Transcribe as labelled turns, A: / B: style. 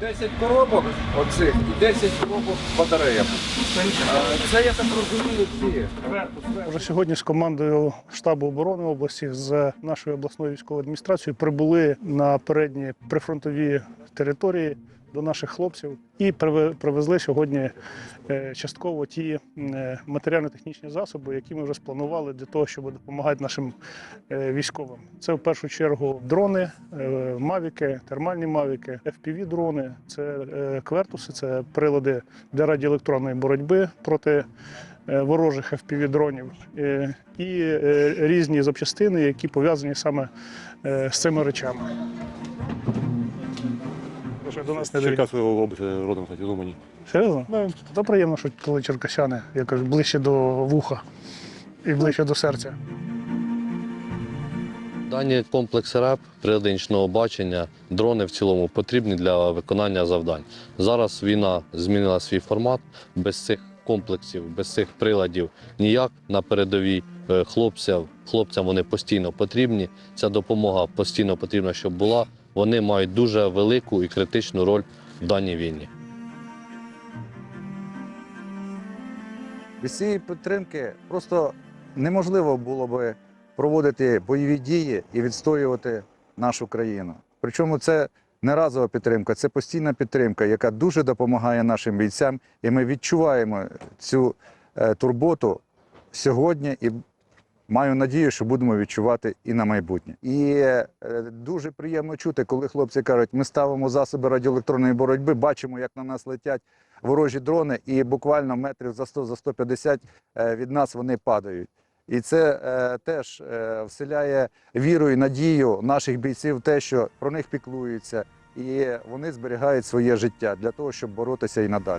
A: 10 коробок оцих і 10 коробок батарея. Це я так розумію, ці.
B: Вже сьогодні з командою штабу оборони області з нашою обласною військовою адміністрацією прибули на передні прифронтові території до наших хлопців і привезли сьогодні е, частково ті е, матеріально-технічні засоби, які ми вже спланували для того, щоб допомагати нашим е, військовим. Це в першу чергу дрони, мавіки, термальні мавіки, fpv дрони це квертуси, це прилади для радіоелектронної боротьби проти ворожих fpv-дронів е, і різні запчастини, які пов'язані саме з цими речами. Що до нас не довіряють.
C: Черкасової області родом, кстати, з Умані.
B: Серйозно? Ну, то приємно, що коли черкасяни якось ближче до вуха і ближче до серця.
D: Дані комплекси РЕП, прилади бачення, дрони в цілому потрібні для виконання завдань. Зараз війна змінила свій формат. Без цих комплексів, без цих приладів ніяк на передовій е, хлопцям, хлопцям вони постійно потрібні. Ця допомога постійно потрібна, щоб була. Вони мають дуже велику і критичну роль в даній війні.
E: Без цієї підтримки просто неможливо було би проводити бойові дії і відстоювати нашу країну. Причому це не разова підтримка, це постійна підтримка, яка дуже допомагає нашим бійцям, і ми відчуваємо цю е, турботу сьогодні і маю надію, що будемо відчувати і на майбутнє. І е, дуже приємно чути, коли хлопці кажуть, ми ставимо засоби радіоелектронної боротьби, бачимо, як на нас летять ворожі дрони, і буквально метрів за 100 за 150 е, від нас вони падають. І це е, теж е, вселяє віру і надію наших бійців в те, що про них піклуються, і вони зберігають своє життя для того, щоб боротися і надалі.